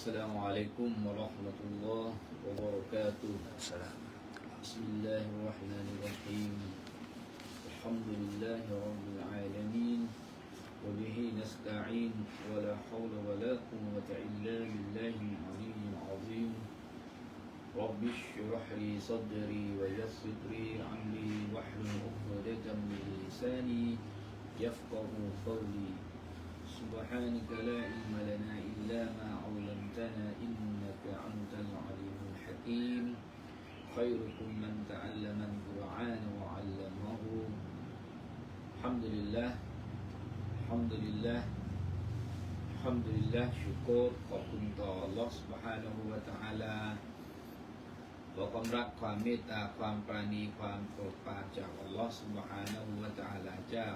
السلام عليكم ورحمة الله وبركاته. السلام. بسم الله الرحمن الرحيم. الحمد لله رب العالمين. وبه نستعين. ولا حول ولا قوة إلا بالله العلي العظيم. رب اشرح لي صدري ويسر لي أمري. واحلل عقدة من لساني يفقه قولي. سبحانك لا علم لنا إلا ما علمتنا إنك أنت العليم الحكيم خيركم من تعلم القرآن وعلمه الحمد لله الحمد لله الحمد لله ชุกรขอบคุณต่อ Allah سبحانه และ تعالى ขอความรักความเมตตาความปราณีความโปรดปรานจาก Allah سبحانه และ تعالى เจ้า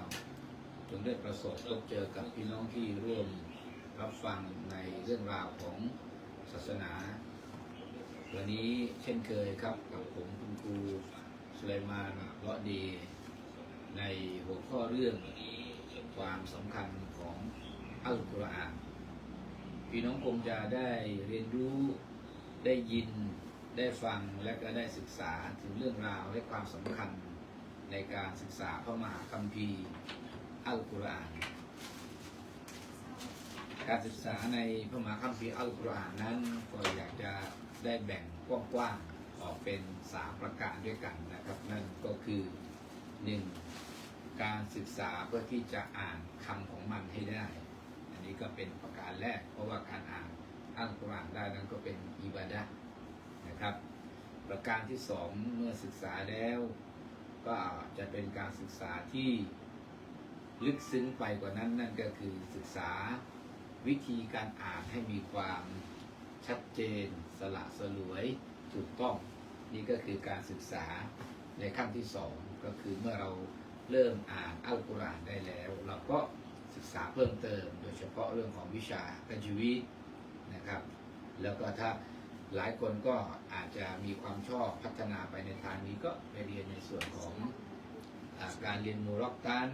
จงได้ประสบพบเจอกับพี่น้องที่ร่วม รับฟังในเรื่องราวของศาสนา วันนี้เช่นเคยครับกับผมคุณครูสุไลมานเลาะดี ในหัวข้อเรื่องความสำคัญของอัลกุรอานพี่น้องคงจะได้เรียนรู้ได้ยินได้ฟังและก็ได้ศึกษาถึงเรื่องราวและความสำคัญในการศึกษาพระมหาคัมภีร์อัลกุรอาน การศึกษาในพระมหาคัมภีร์อัลกุรอานนั้นก็อยากจะได้แบ่งกว้างๆออกเป็นสามประการด้วยกันนะครับ นั่นก็คือหนึ่งการศึกษาเพื่อที่จะอ่านคำของมันให้ได้ อันนี้ก็เป็นประการแรก เพราะว่าการอ่านอัลกุรอานได้นั้นก็เป็นอิบาดะนะครับ ประการที่สองเมื่อศึกษาแล้ว ก็จะเป็นการศึกษาที่ลึกซึ้งไปกว่านั้นนั่นก็คือศึกษา วิธีการอ่านให้มีความชัดเจน สละสลวยถูกต้อง นี่ก็คือการศึกษาในขั้นที่สองก็คือเมื่อเราเริ่มอ่านอัลกุรอานได้แล้ว เราก็ศึกษาเพิ่มเติม โดยเฉพาะเรื่องของวิชาตัจวีดนะครับ แล้วก็ถ้าหลายคนก็อาจจะมีความชอบพัฒนาไปในทางนี้ก็ไปเรียนในส่วนของอการเรียนมูรอกตัน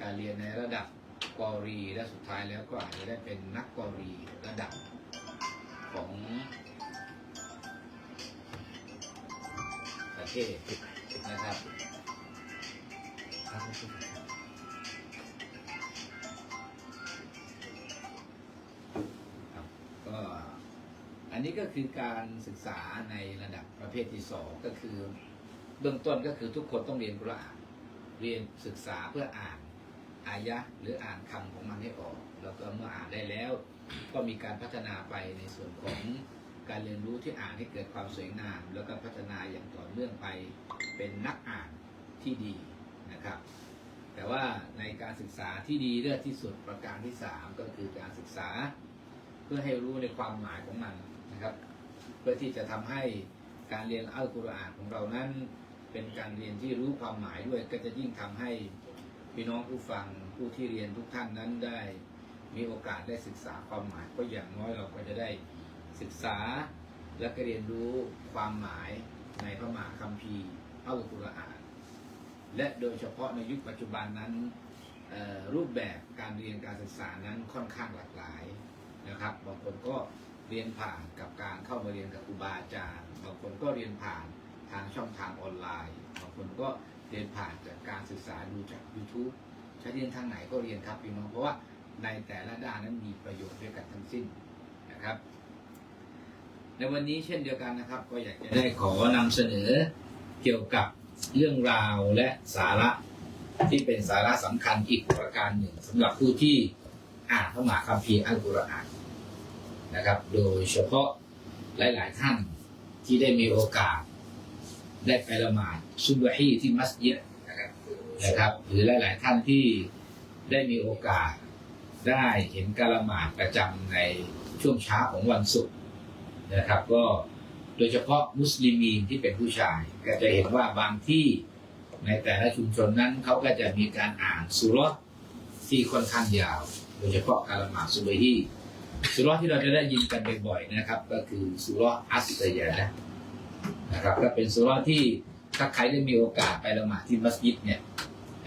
การเรียนในระดับ กอรีและสุดท้ายแล้วก็อาจจะได้เป็นนักกอรีระดับของประเทศนะครับครับก็อันนี้ก็คือการศึกษาในระดับประเภทที่สองก็คือ เบื้องต้นก็คือทุกคนต้องเรียนกุรอานเรียนศึกษาเพื่ออ่าน อายะห์หรืออ่านคำของมันให้ออก แล้วก็เมื่ออ่านได้แล้ว ก็มีการพัฒนาไปในส่วนของการเรียนรู้ที่อ่านให้เกิดความสวยงาม แล้วก็พัฒนาอย่างต่อเนื่องไปเป็นนักอ่านที่ดีนะครับ แต่ว่าในการศึกษาที่ดีเลิศที่สุดประการที่สามก็คือการศึกษา เพื่อให้รู้ในความหมายของมันนะครับ เพื่อที่จะทำให้การเรียนอัลกุรอานของเรานั้น เป็นการเรียนที่รู้ความหมายด้วยก็จะยิ่งทำให้พี่น้องผู้ฟัง ผู้ที่เรียนทุกท่านนั้นได้ มีโอกาสได้ศึกษาความหมายก็อย่างน้อยเราก็จะได้ศึกษาและก็เรียนรู้ความหมายในพระมหาคัมภีร์อัลกุรอาน และโดยเฉพาะในยุคปัจจุบันนั้นรูปแบบการเรียนการศึกษานั้นค่อนข้างหลากหลายนะครับ บางคนก็เรียนผ่านกับการเข้ามาเรียนกับครูบาอาจารย์ บางคนก็เรียนผ่านทางช่องทางออนไลน์ บางคนก็เรียนผ่านจากการศึกษาดูจาก YouTube ใช้เรียนทางไหนก็เรียนครับพี่น้องเพราะว่าในแต่ละด้านนั้นมีประโยชน์ด้วยกันทั้งสิ้นนะครับ ในวันนี้เช่นเดียวกันนะครับ ก็อยากจะได้ขอนำเสนอเกี่ยวกับเรื่องราวและสาระที่เป็นสาระสำคัญอีกประการหนึ่งสำหรับผู้ที่อ่านพระมหาคัมภีร์อัลกุรอานนะครับ โดยเฉพาะหลาย ๆ ท่านที่ได้มีโอกาส ได้ไปละหมาดซุบฮีที่มัสยิด นะครับนะครับ หรือหลาย ๆ ท่านที่ได้มีโอกาสได้เห็นการละหมาดประจำในช่วงเช้าของวันศุกร์นะครับ ก็โดยเฉพาะมุสลิมีนที่เป็นผู้ชาย ก็จะเห็นว่าบางที่ในแต่ละชุมชนนั้นเขาก็จะมีการอ่านสุราะห์ที่ค่อนข้างยาว โดยเฉพาะการละหมาดซุบฮีสุราะห์ที่เราจะได้ยินกันบ่อยๆนะครับ ก็คือสุราะห์อัสตยานะนะครับ ก็เป็นสุราะห์ที่ถ้าใครได้มีโอกาสไปละหมาดที่มัสยิดเนี่ย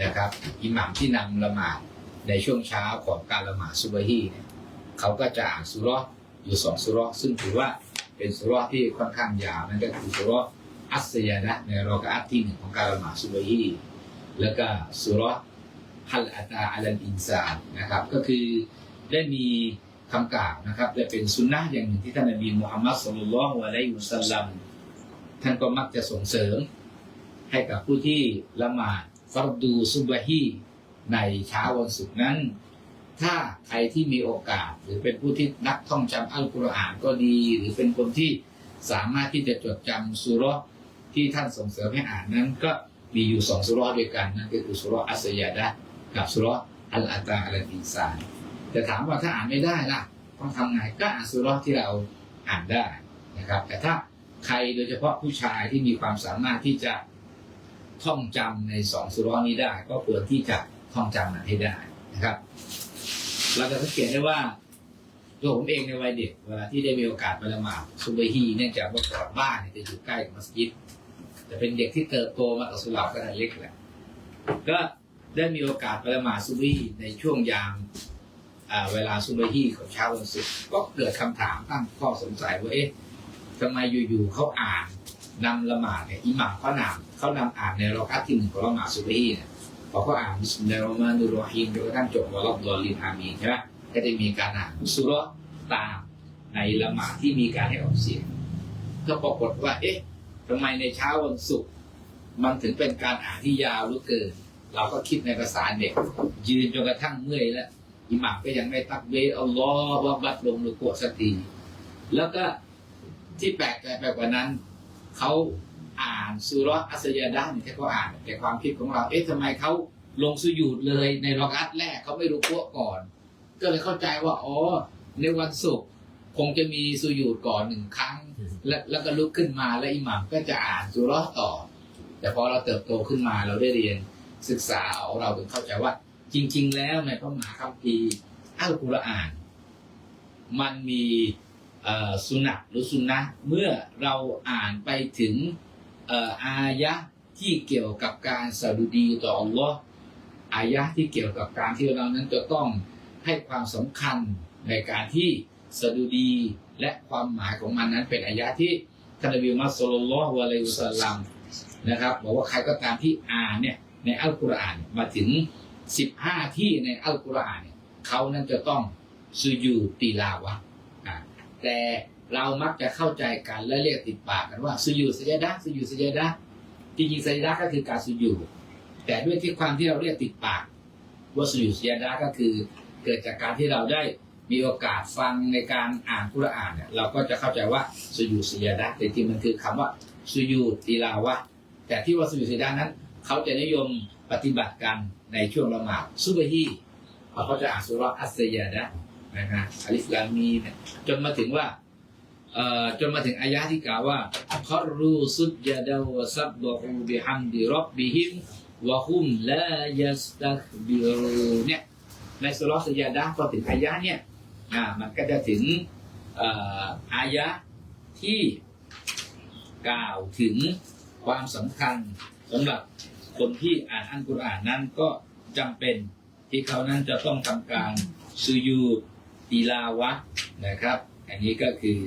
นะครับอิหมัมที่นำละหมาดในช่วงเช้าของการละหมาดซุบฮีเนี่ยเขาก็จะอ่านสุราะอยู่สองสุรอซึ่งถือว่าเป็นสุรอที่ค่อนข้างยาวนั่นก็คือสุรออัสยานะในรอกะอัตที่หนึ่งของการละหมาดซุบฮีแล้วก็สุรอฮัลอาตาอัลอินซานนะครับ ก็คือได้มีคำกล่าวนะครับและเป็นสุนนะอย่างหนึ่งที่ท่านนบีมุฮัมมัดสุลลัลลอฮุอะลัยฮิวะสัลลัมท่านก็มักจะส่งเสริมให้กับผู้ที่ละหมาด ฟัรดูซุบฮีในเช้าวันศุกร์นั้น ถ้าใครที่มีโอกาส หรือเป็นผู้ที่นักท่องจำอัลกุรอานก็ดี หรือเป็นคนที่สามารถที่จะจดจำสุราะที่ท่านส่งเสริมให้อ่านนั้น ก็มีอยู่สองสุราะด้วยกันนั่นก็คือสุราะอัสยาดะกับสุราะอัลอาตาอัลอินซานแต่ถามว่าถ้าอ่านไม่ได้ล่ะต้องทำไงก็อ่านสุราะที่เราอ่านได้นะครับ แต่ถ้าใครโดยเฉพาะผู้ชายที่มีความสามารถที่จะ ท่องจำในสองสุราะห์นี้ได้ ก็ควรที่จะท่องจำมันให้ได้นะครับ เราจะสังเกตได้ว่าตัวผมเองในวัยเด็กเวลาที่ได้มีโอกาสไปละหมาดซุบฮีเนื่องจากว่าก่อนบ้านเนี่ยจะอยู่ใกล้กับมัสยิดจะเป็นเด็กที่เติบโตมากับสุเหร่าก็เล็กแหละก็ได้มีโอกาสไปละหมาดซุบฮีในช่วงยามเวลาซุบฮีของเช้าวันศุกร์ก็เกิดคำถามตั้งข้อสงสัยว่าเอ๊ะทำไมอยู่ๆเขาอ่าน นำละหมาดเนี่ยอิหม่ามเขานำเขานำอ่านในรอกัตที่หนึ่งของละหมาดซุบฮีเนี่ยพอเขาอ่านบิสมิลลาฮิรเราะห์มานิรเราะฮีมจนกระทั่งจบวะลับดอลลินอามีใช่ไหมก็จะมีการอ่านสุราะตามในละหมาดที่มีการให้ออกเสียงก็ปรากฏว่า เอ๊ะทำไมในเช้าวันศุกร์มันถึงเป็นการอ่านที่ยาวหลือเกิน เราก็คิดในภาษาเด็กยืนจนกระทั่งเมื่อยแล้วอิหม่ามก็ยังไม่ตักเบรอัลลอฮฺว่าบัดลงหรือกวสักทีแล้วก็ที่แปลกใจไปกว่านั้น เขาอ่านสุเราะห์อัสยาดะห์เนี่ยที่เขาอ่านแต่ความคิดของเรา เอ๊ะทำไมเขาลงสุญูดเลยในรอกอัตแรกเขาไม่รู้พวกก่อน ก็เลยเข้าใจว่าอ๋อในวันศุกร์คงจะมีสุญูดก่อนหนึ่งครั้ง แล้วแล้วก็ลุกขึ้นมาแล้วอิหมัมก็จะอ่านสุเราะห์ต่อ แต่พอเราเติบโตขึ้นมาเราได้เรียนศึกษาเอาเราถึงเข้าใจว่า จริง ๆ แล้วในพระมหาคัมภีร์อัลกุรอาน มันมีเอ่อ สุนัขหรือสุนนะเมื่อเราอ่านไปถึงอายะที่เกี่ยวกับการสดุดีต่ออัลลอฮ์อายะที่เกี่ยวกับการที่เรานั้นจะต้องให้ความสำคัญในการที่สดุดีและความหมายของมันนั้นเป็นอายะที่ท่านนบีมุฮัมมัดสุลลัลลอฮุอะลัยฮิวะสัลลัมนะครับบอกว่าใครก็ตามที่อ่านเนี่ยในอัลกุรอานมาถึง 15 ที่ในอัลกุรอานเนี่ยเขานั้นจะต้องสุญูตีลาวะห์ แต่เรามักจะเข้าใจกันและเรียกติดปากกันว่าสุญูสยดะสุญูสยดะจริงๆสยดะก็คือการสุญูแต่ด้วยที่ความที่เราเรียกติดปาก ว่าสุญูสยดะก็คือเกิดจากการที่เราได้มีโอกาสฟังในการอ่านกุรอานเนี่ยเราก็จะเข้าใจว่าสุญูสยดะแต่จริงมันคือคำว่าสุญูตีลาวะแต่ที่ว่าสุญูสยดะนั้น เขาจะนิยมปฏิบัติกันในช่วงละหมาดซุบฮีเขาจะอ่านสุรอัสยาดะ นะครับอาลิฟลามีเนี่ยจนมาถึงว่าเอ่อจนมาถึงอายะที่กล่าวว่าคอรูสุดยาดาวซับบะฮูบิฮัมดิรับบิฮิมวะฮุมลายัสตักบิรูเนี่ยในสุเราะห์สยาดะห์พอถึงอายะเนี่ยอ่ามันก็จะถึงเอ่ออายะที่กล่าวถึงความสำคัญสำหรับคนที่อ่านอัลกุรอานนั้นก็จำเป็นที่เขานั้นจะต้องทำการซูยูด ตีลาวะนะครับ อันนี้ก็คือ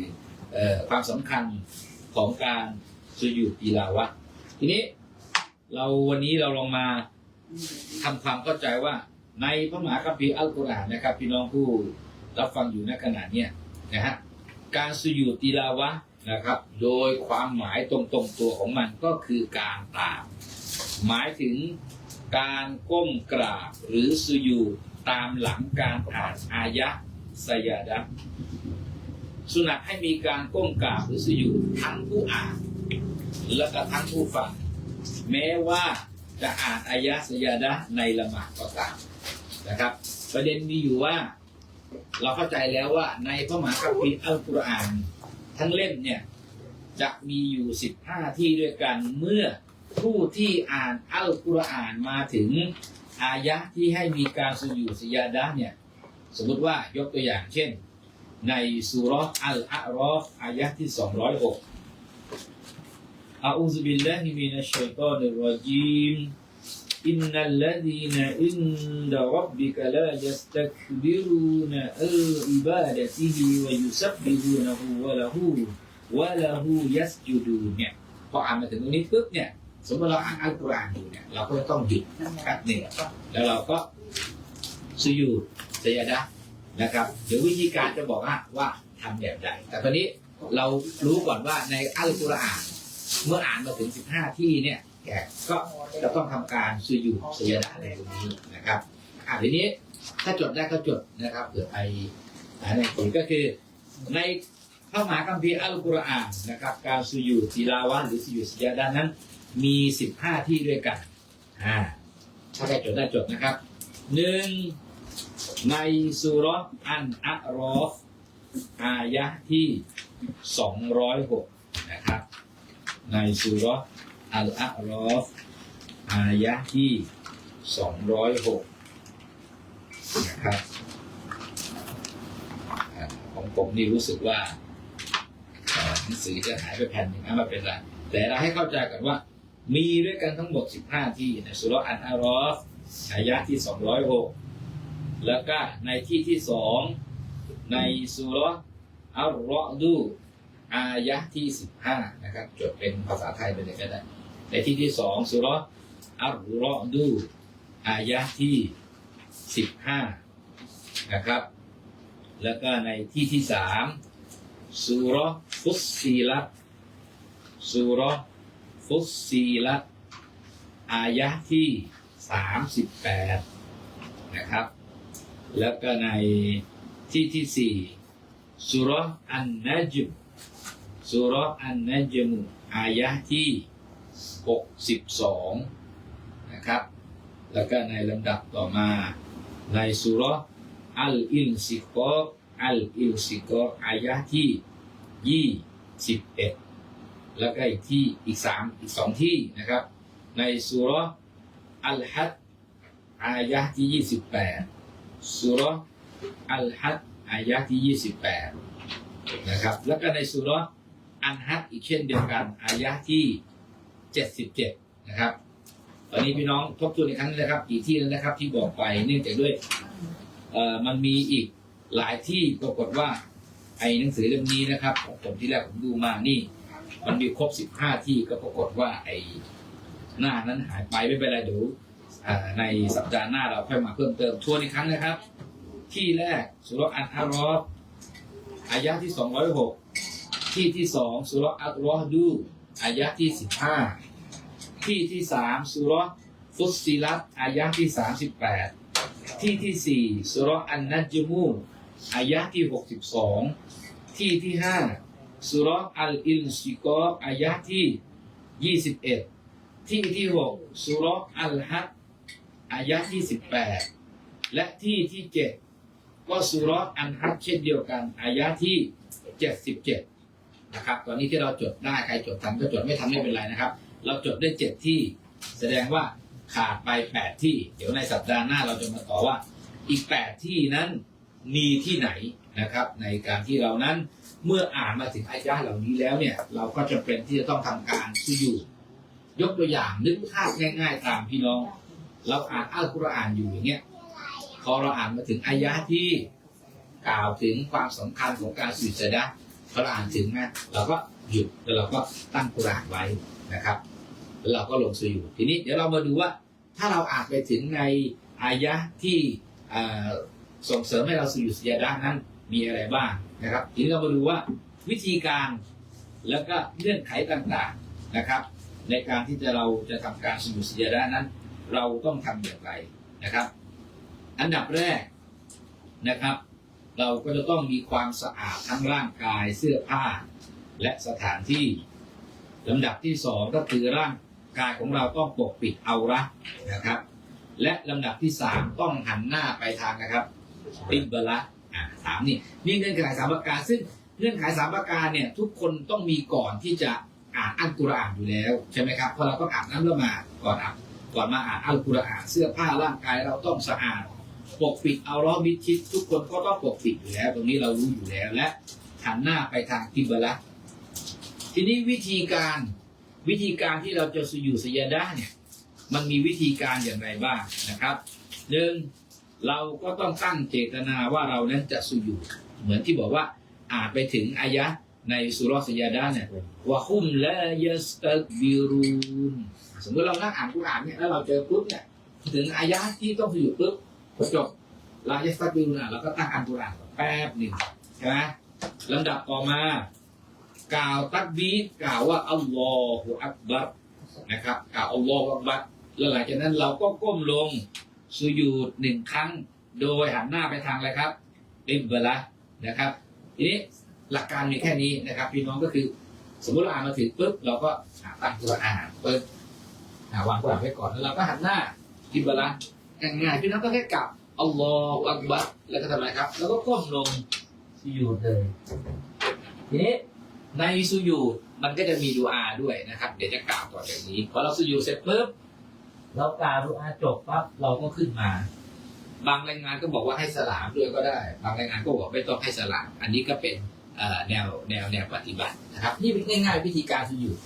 อความสำคัญของการซูยูดตีลาวะ ทีนี้เราวันนี้เราลองมาทำความเข้าใจว่าในพระมหาคัมภีร์อัลกุรอานนะครับ พี่น้องผู้รับฟังอยู่ในขณะเนี้ยนะฮะการสุยูดตีลาวะนะครับ โดยความหมายตรงๆตัวของมันก็คือการตาม หมายถึงการก้มกราบหรือสุยูตามหลังการอ่านอายะห สยาดะสุนัขให้มีการก้มกราบหรือสุยูดทั้งผู้อ่านและก็ทั้งผู้ฟังแม้ว่าจะอ่านอายะสยาดะในละหมาดก็ตามนะครับ ประเด็นมีอยู่ว่า เราเข้าใจแล้วว่าในพระมหาคัมภีร์อัลกุรอาน ทั้งเล่มเนี่ยจะมีอยู่15ที่ด้วยกันเมื่อผู้ที่อ่านอัลกุรอานมาถึงอายะที่ให้มีการสุญูสยาดะเนี่ย สมมติว่ายกตัวอย่างเช่น ในสุเราะห์อัลอาอรอฟอายะห์ที่206อาอูซุบิลลาฮิมินัชชัยฏอนิรรอญีมอินนัลลดีนอินดะรับบิกะลายัสตักบิรูนอัลอิบาดะติฮิวะยุซับบิฮูนะฮูวะละฮูวะละฮูยัสจุดูนเนี่ยพออ่านมาถึงตรงนี้ปุ๊บเนี่ยสมมติเราอ่านอัลกุรอานอยู่เนี่ยเราก็จะต้องหยุดแป๊บหนึ่งแล้วเราก็สุยูดส ยดะนะครับเดี๋ยววิธีการจะบอกว่าว่าทำแบบใดแต่ตอนนี้เรารู้ก่อนว่าในอัลกุรอานเมื่ออ่านมาถึง 15 ที่เนี่ยแกก็จะต้องทำการสุยูสยดะในตรงนี้นะครับอ่าทีนี้ถ้าจดได้ก็จดนะครับเผื่อไปอ่านในผลก็คือในพระมหาคัมภีร์อัลกุรอานนะครับ การสุยูดทีลาวะห์หรือสุยูสยดะนั้น มี 15 ที่ด้วยกันอ่าถ้าใครจดได้จดนะครับหนึ่ง ในสุรอันอะรอฟอายะที่ 206 นะครับ ในสุรอัลอะรอฟอายะที่ 206 นะครับของผมนี่รู้สึกว่าหนังสือจะหายไปแผ่นหนึ่งอะไมาเป็นไรแต่เราให้เข้าใจกันว่า มีด้วยกันทั้งหมด 15 ที่ในสุรอันอารอฟอายะที่ 206 แล้วก็ในที่ที่สองในสุราะห์อัลรอดูอายะที่15นะครับจดเป็นภาษาไทยไปเลยก็ได้ในที่ที่สองสุราะห์อัลรอดูอายะที่15นะครับ แล้วก็ในที่ที่สามสุรฟุสซีลัตสุรฟุสซีลัตอายะที่สามสิบแปดนะครับ แล้วก็ในที่ที่สี่สุรอันนัจมสุรอันนัจมอายะที่หกสิบสองนะครับ แล้วก็ในลำดับต่อมา ในสุรอัลอินซิกออัลอินซิกออายะที่ยี่สิบเอ็ดแล้วก็อีกที่อีกสามอีกสองที่นะครับ ในสุรอัลฮัดอายะที่ยี่สิบแปด สุรอัลฮัดอายะที่ยี่สิบแปดนะครับ แล้วก็ในสุรอันฮัดอีกเช่นเดียวกันอายะที่เจ็ดสิบเจ็ดนะครับ ตอนนี้พี่น้องทบทวนอีกครั้งนะครับ กี่ที่แล้วนะครับที่บอกไปเนื่องจากด้วยเอ่อมันมีอีกหลายที่ปรากฏว่าไอ้หนังสือเล่มนี้นะครับผมที่แรกผมดูมานี่ มันมีครบสิบห้าที่ก็ปรากฏว่าไอ้หน้านั้นหายไปไม่เป็นไรเดี๋ยว ในสัปดาห์หน้าเราค่อยมาเพิ่มเติมทวนอีกครั้งนะครับ ที่แรกสุรอันอารอฟอายะที่สองร้อยหกที่ที่สองสุรอัลรอดูอายะที่สิบห้าที่ที่สามสุรฟุสซิลัตอายะที่สามสิบแปดที่ที่สี่สุรอันนัจมูอายะที่หกสิบสองที่ที่ห้าสุราะอัลอินชิกออายะห์ที่21ที่ที่6สุราะอัลฮัด อายะที่18และที่ที่7ก็สุรอ์อัลฮัดเช่นเดียวกันอายะที่77นะครับ ตอนนี้ที่เราจดได้ใครจดทันก็จดไม่ทันไม่เป็นไรนะครับ เราจดได้7ที่ แสดงว่าขาดไป8ที่ เดี๋ยวในสัปดาห์หน้าเราจะมาต่อว่า อีก8ที่นั้นมีที่ไหนนะครับ ในการที่เรานั้นเมื่ออ่านมาถึงอายะเหล่านี้แล้วเนี่ย เราก็จะเป็นที่จะต้องทำการสุญูดยกตัวอย่างนึกภาพง่าย ๆ ตามพี่น้อง เราอ่านอัลกุรอานอยู่อย่างเงี้ยพอเราอ่านมาถึงอายะที่กล่าวถึงความสำคัญของการสุจดะพอเราอ่านถึงนะเราก็หยุดแล้วเราก็ตั้งกุรอานไว้นะครับแล้วเราก็ลงสุญูดทีนี้เดี๋ยวเรามาดูว่า ถ้าเราอ่านไปถึงในอายะที่ส่งเสริมให้เราสุญูดสยดะนั้นมีอะไรบ้างนะครับ ทีนี้เรามาดูว่าวิธีการแล้วก็เงื่อนไขต่างๆนะครับ ในการที่จะเราจะทำการสมุสยดานั้น เราต้องทำอย่างไรนะครับ อันดับแรกนะครับ เราก็จะต้องมีความสะอาดทั้งร่างกายเสื้อผ้า และสถานที่ลำดับที่สองก็คือร่างกายของเราต้องปกปิดเอาระนะครับ และลำดับที่สามต้องหันหน้าไปทางนะครับติบละอ่าสามนี่นี่เงื่อนไขสามประการซึ่งเงื่อนไขสามประการเนี่ยทุกคนต้องมีก่อนที่จะอ่านอัลกุรอานอยู่แล้วใช่ไหมครับเพราะเราต้องอ่าบน้ำละหมาดก่อนอ่าน ก่อนมาอ่านอัลกุรอานเสื้อผ้าร่างกายเราต้องสะอาด ปกปิดเอาล้อมิดชิดทุกคนก็ต้องปกปิดอยู่แล้ว ตรงนี้เรารู้อยู่แล้วและหันหน้าไปทางกิบละทีนี้วิธีการวิธีการที่เราจะอยู่สยาดาเนี่ยมันมีวิธีการอย่างไรบ้างนะครับหนึ่งเราก็ต้องตั้งเจตนาว่าเรานั้นจะสุญูดเหมือนที่บอกว่าอ่านไปถึงอายะในสุรสยาดาเนี่ยว่าคุมละยสตบิรูน สมมติเรานั่งอ่านกุรอานเนี่ยแล้วเราเจอปุ๊บเนี่ยถึงอายะที่ต้องสุญูดปุ๊บจบลายัสตักบิรูนะเราก็ตั้งอ่านกุรอานก่อนแป๊บหนึ่งใช่ไหมลำดับต่อมากล่าวตักบีกล่าวว่าอัลลอฮฺอักบัรนะครับกล่าวอัลลอฮฺอักบัรแล้วหลังจากนั้นเราก็ก้มลงสุญูดหนึ่งครั้ง โดยหันหน้าไปทางอะไรครับริบเบละนะครับทีนี้หลักการมีแค่นี้นะครับ พี่น้องก็คือ สมมติเราอ่านมาถึงปุ๊บเราก็ตั้งตัวอ่านเปิด วางกุรอานไว้ก่อนแล้วเราก็หันหน้าริบเบละง่ายๆพี่น้องก็แค่กลับอัลลอฮฺอักบัรแล้วก็ทำอะไรครับ แล้วก็ก้มลงสุญูดเลยทีนี้ในสุญูดมันก็จะมีดูอาด้วยนะครับ เดี๋ยวจะกล่าวต่อจากนี้พอเราสุญูดเสร็จปุ๊บเรากล่าวดูอาจบปั๊บเราก็ขึ้นมา บางรายงานก็บอกว่าให้สลามด้วยก็ได้ บางรายงานก็บอกไม่ต้องให้สลาม อันนี้ก็เป็นแนวแนวแนวปฏิบัตินะครับ นี่เป็นง่ายๆวิธีการสุญูด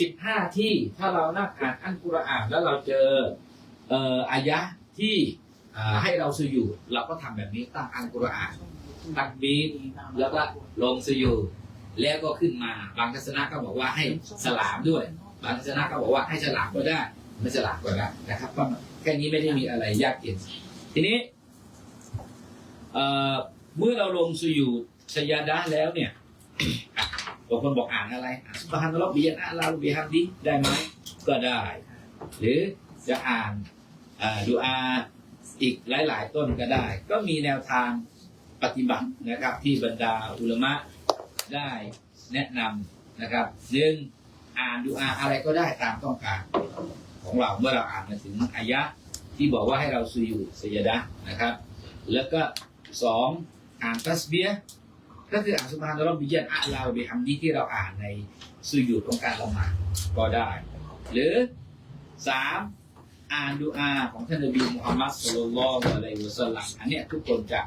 สิบห้าที่ถ้าเรานั่งอ่านอันกุรอานแล้วเราเจอเอ่ออายะที่ให้เราสุญูดเราก็ทำแบบนี้ตั้งอันกุรอานตักบีดแล้วก็ลงสุญูดแล้วก็ขึ้นมาบางทัศนะก็บอกว่าให้สลามด้วย บางทัศนะก็บอกว่าให้สลามก็ได้ไม่สลามก็ได้นะครับก็แค่นี้ไม่ได้มีอะไรยากเย็นทีนี้เเมื่อเราลงสุยูสยาดะแล้วเนี่ย บางคนบอกอ่านอะไรอะสุบฮานัลลอฮ์บิยันอะลาบิฮัมดีได้ไหมก็ได้ หรือจะอ่านอ่าดูอาอีกหลาย ๆ ต้นก็ได้ ก็มีแนวทางปฏิบัตินะครับ ที่บรรดาอุลมะได้แนะนำนะครับหนึ่งอ่านดูอาอะไรก็ได้ตามต้องการของเราเมื่อเราอ่านมาถึงอายะที่บอกว่าให้เราสุยูสยดะนะครับ แล้วก็สองอ่านตัสเบีย ก็คืออ่านสุบฮานรบบิยันอะลาบิฮัมดีที่เราอ่านในสุยูของการละหมาดก็ได้ หรือสามอ่านดูอาของท่านนบีมุฮัมมัดสุลลัลอะลัยฮิวะสลัมอันเนี้ยทุกคนจะ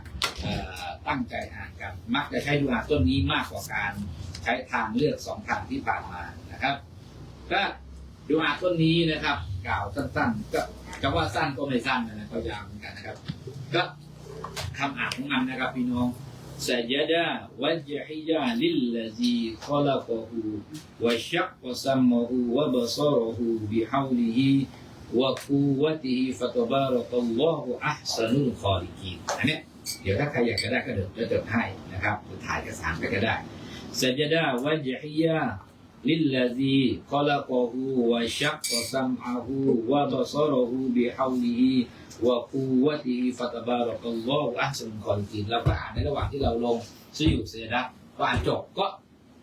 ตั้งใจอ่านกัน มักจะใช้ดูอาต้นนี้มากกว่าการใช้ทางเลือกสองทางที่ผ่านมานะครับ ก็ดูอาต้นนี้นะครับ กล่าวสั้นๆ ก็จะว่าสั้นก็ไม่สั้นนะก็ยาวเหมือนกันนะครับ ก็คำอ่านของมันนะครับพี่น้อง سجد وجهي للذي خلقه وشق سمه وبصره بحوله وقوته فتبارك الله أحسن الخالقين อันเนี้ย เดี๋ยวถ้าใครอยากจะได้ก็เดี๋ยวจะจดให้นะครับหรือถ่ายเอกสารไปก็ได้สัจดาวัจฮิยาลิลลาซีขลักหูวะชักซัมอาหูวะบะซรหูบิฮาวลิฮิ วะกูวะติฮิฟัตบารักัลลอฮุอัลสมุคอลิกินเราก็อ่านในระหว่างที่เราลงสุยุเสดะพออ่านจบก็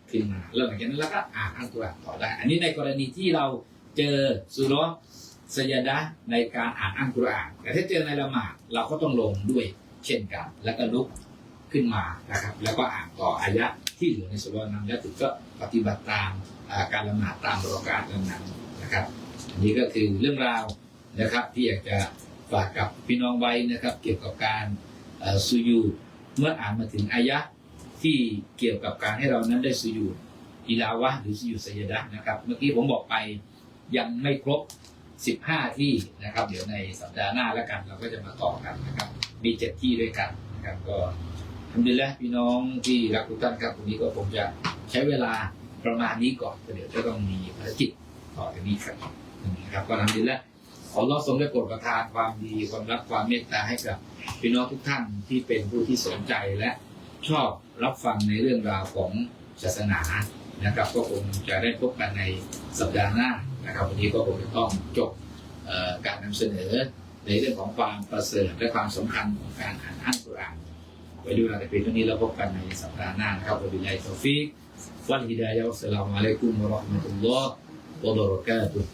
ขึ้นมาแล้วหลังจากนั้นเราก็อ่านอัลกุรอานต่อได้ อันนี้ในกรณีที่เราเจอสุรสยดะในการอ่านอัลกุรอาน แต่ถ้าเจอในละหมาดเราก็ต้องลงด้วยเช่นกัน แล้วก็ลุกขึ้นมานะครับ แล้วก็อ่านต่ออายะที่เหลือในสุรนั้นแล้วถึงก็ปฏิบัติตามการละหมาดตามประการนั้นๆนะครับ อันนี้ก็คือเรื่องราวนะครับที่อยากจะ ฝากกับพี่น้องไว้นะครับ เกี่ยวกับการสุยูเมื่ออ่านมาถึงอายะที่เกี่ยวกับการให้เรานั้นได้สุยูอิลาวะหรือสุยูสยดะนะครับ เมื่อกี้ผมบอกไปยังไม่ครบ 15 ที่นะครับ เดี๋ยวในสัปดาห์หน้าแล้วกัน เราก็จะมาต่อกันนะครับ มีเจ็ดที่ด้วยกันนะครับ ก็ทำดีแล้วพี่น้องที่รักทุกท่านครับวันนี้ก็ผมจะใช้เวลาประมาณนี้ก่อนเดี๋ยวจะต้องมีภารกิจต่อจากนี้ครับนะครับก็ทำดีแล้ว ขอรอทรงได้โปรดประทานความดีความรักความเมตตาให้กับพี่น้องทุกท่านที่เป็นผู้ที่สนใจและชอบรับฟังในเรื่องราวของศาสนานะครับ ก็คงจะได้พบกันในสัปดาห์หน้านะครับ วันนี้ก็คงจะต้องจบการนำเสนอในเรื่องของความประเสริฐและความสำคัญของการอ่านอัลกุรอานไว้ดูแลแต่เพียงเท่านี้แล้วพบกันในสัปดาห์หน้านะครับวันนี้ไลตอฟิกวันฮิดายะวัสสลามุอะลัยกุมวะเราะห์มะตุลลอฮ์วะบะเราะกาตุฮ์